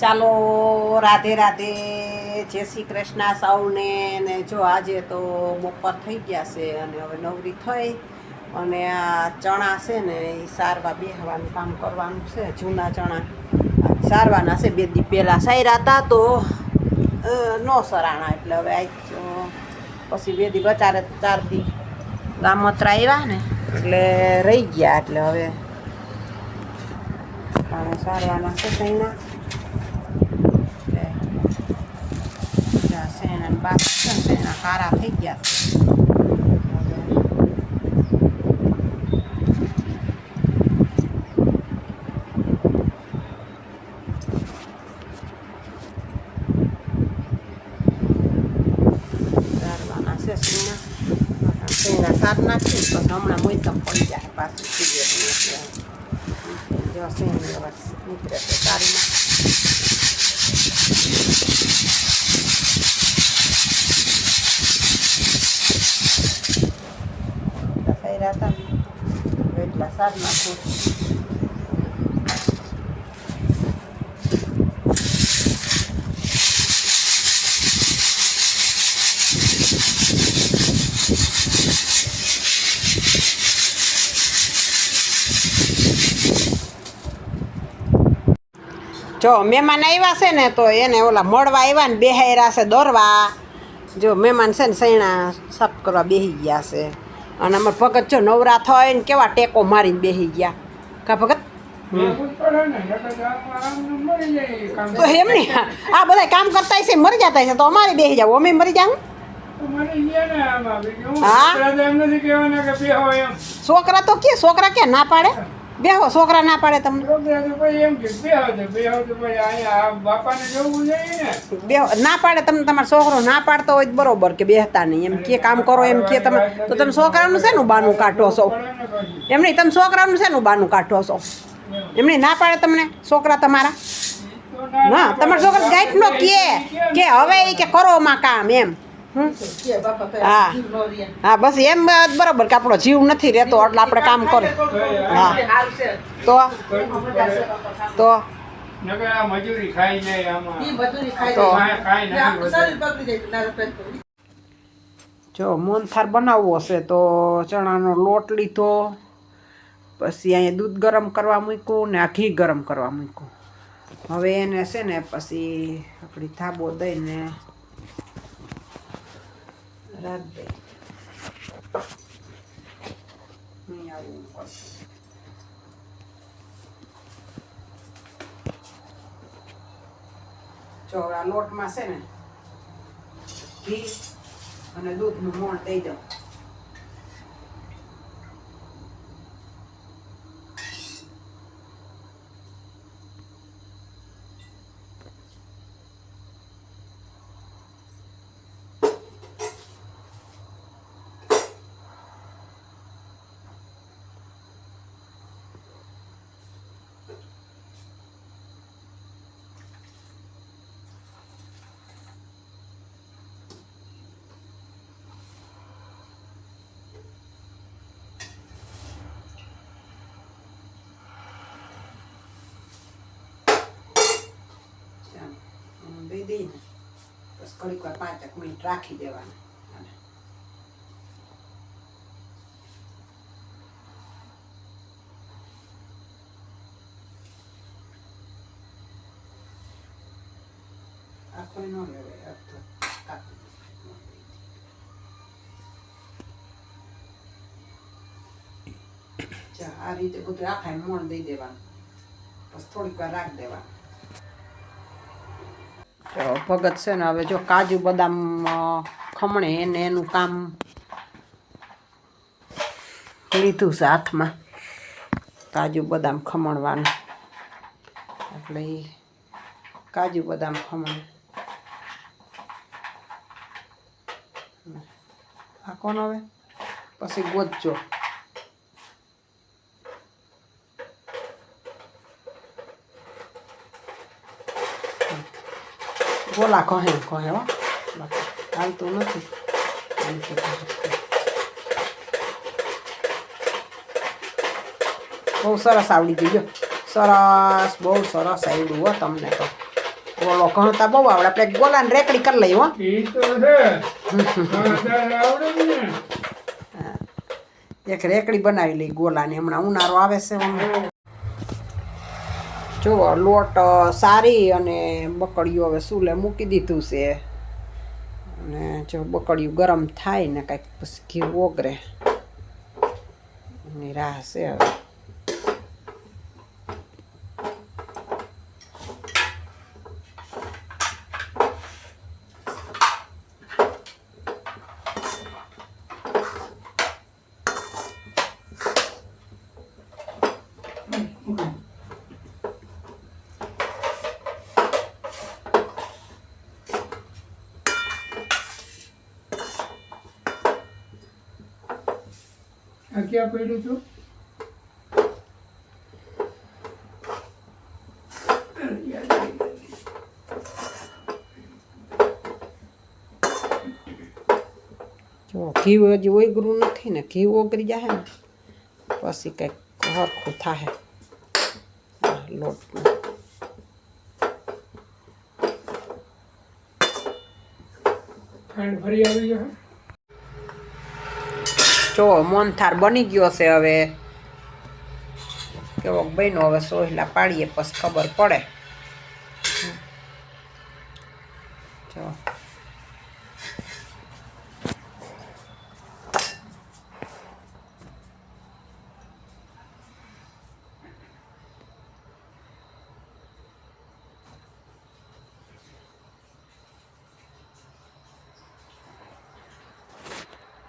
ચાલો, રાધે રાધે, જય શ્રી કૃષ્ણ સૌને ને જો આજે તો બપોર થઈ ગયા છે અને હવે નવરી થઈ અને આ ચણા છે ને એ સારવા બેહવાનું કામ કરવાનું છે, જૂના ચણા. સારવાના છે, બે દી પહેલાં સાયરા હતા તો ન સરાણા એટલે હવે આ પછી બે દી બચારે ચાર દી ગામત્રા આવ્યા ને એટલે રહી ગયા એટલે હવે. સારવાના છે સૈના સેના બાદ સેના કારા થઈ ગયા છે સારવાના છે સેના સેના સાર નાખી પછી હમણાં મોઈતમ પડી જાય પાછું સિગરેટ જો સેની હવે નીકળે છે સારી નાખ થયા હતા એટલા નાખું જો મહેમાન આવ્યા છે ને તો એને ઓલા મળવા આવ્યા ને બેહાયરા છે દોરવા. જો મહેમાન છે ને સૈણા સાફ કરવા બેસી ગયા છે. અને અમાર ભગત જો નવરા થાય ને કેવા ટેકો મારીને બેસી ગયા. કા ભગત? તો એમ નહીં. આ બધા કામ કરતા છે મરી જતા છે. તો અમારે બેસી જાવ. અમે મરી જાવ હા? છોકરા તો કે છોકરા કે ના પાડે? બેહો છોકરા ના પાડે તમને. બેહો ના. પાડે તમને તમારો છોકરો ના પાડતો હોય બરોબર કે બેહતા નહીં. એમ કે કામ કરો એમ કે તમે તો તમે છોકરાનું શેનું બાનું કાઢો છો? એમ નહીં તમે છોકરાનું શેનું બાનું કાઢો છો? એમ નહીં ના પાડે તમને છોકરા તમારા? ના તમારા છોકરા ગાઈટ નો કે કે હવે એ કે કરો માં કામ એમ? હા. હા બસ એમ બરાબર કે આપણો જીવ નથી રહેતો એટલે આપણે કામ કરે હા. તો? તો? મજૂરી ખાઈ જાય આમાં. તો? કાંઈ નથી જો મોનથાર બનાવવો હશે તો ચણાનો લોટ લીધો પછી અહીંયા દૂધ ગરમ કરવા મૂક્યું ને આ ઘી ગરમ કરવા મૂક્યું. હવે એને છે ને પછી આપણી થાબો દઈને રાખ દઈ અહીં આવવું પડશે. જો આ લોટમાં છે ને ઘી અને દૂધનું મોણ દઈ દઉં ચાલો હું દઈ દઈને બસ ઘડીક વાર પાંચેક મિનિટ રાખી દેવાના અને આખો ન લેવાય અડધો કાપી ચા આ રીતે બધું આખાય મોણ દઈ દેવાનું બસ થોડીક વાર રાખી દેવાનું તો ભગત છે ને, હવે જો કાજુ બદામ ખમણે એને, એનું કામ લીધું છે હાથમાં. કાજુ બદામ ખમણવાનું. એટલે એ કાજુ બદામ ખમણ. આ કોણ હવે પછી ગોતજો. ગોલા કહે કહે હો બાકી હાલતું નથી એમ કે કહે. બહુ સરસ આવડી ગયું જો સરસ બહુ સરસ આવડ્યું હો તમને તો ઓલો કહતા બહુ આવડે આપણે ગોલાને રેકડી કરી લઈએ હો ઈ તો છે હા, તારે આવડે જ ને એક રેકડી બનાવી લઈ ગોલાની હમણાં ઉનાળો આવે છે જુઓ લોટ સારી અને બકડિયું હવે સૂલે મૂકી દીધું છે. અને જો બકડિયું ગરમ થાય ને કાંઈક ઘી ઓગરે એની રાહ છે હવે. આ ક્યાં પડ્યું જો ઘી હજી ઓગરું નથી ને ઘી ઓગરી જાય ને પછી કંઈક હરખું થાય લોટનું. ખાંડ ફરી આવી ગયો જો મોનથાર બની ગયો છે હવે. કેવો બન્યો હવે સોહલા પાડીએ પછી ખબર પડે.